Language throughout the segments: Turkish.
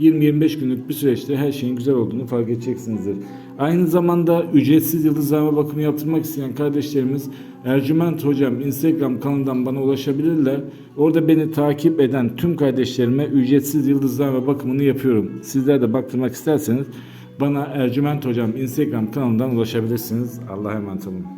20-25 günlük bir süreçte her şeyin güzel olduğunu fark edeceksinizdir. Aynı zamanda ücretsiz yıldızlama bakımı yaptırmak isteyen kardeşlerimiz Ercüment Hocam Instagram kanalından bana ulaşabilirler. Orada beni takip eden tüm kardeşlerime ücretsiz yıldızlama bakımını yapıyorum. Sizler de baktırmak isterseniz bana Ercüment Hocam Instagram kanalından ulaşabilirsiniz. Allah'a emanet olun.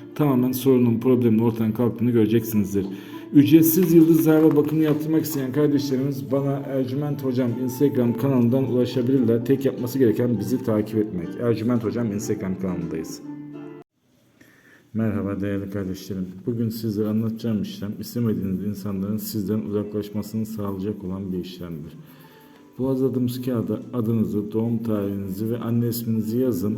tamamen sorunun, problemin ortadan kalktığını göreceksinizdir. Ücretsiz yıldız zarfa bakımı yaptırmak isteyen kardeşlerimiz bana Ercüment Hocam Instagram kanalından ulaşabilirler. Tek yapması gereken bizi takip etmek. Ercüment Hocam Instagram kanalındayız. Merhaba değerli kardeşlerim. Bugün sizlere anlatacağım işlem istemediğiniz insanların sizden uzaklaşmasını sağlayacak olan bir işlemdir. Bu hazırladığımız kağıda adınızı, doğum tarihinizi ve anne isminizi yazın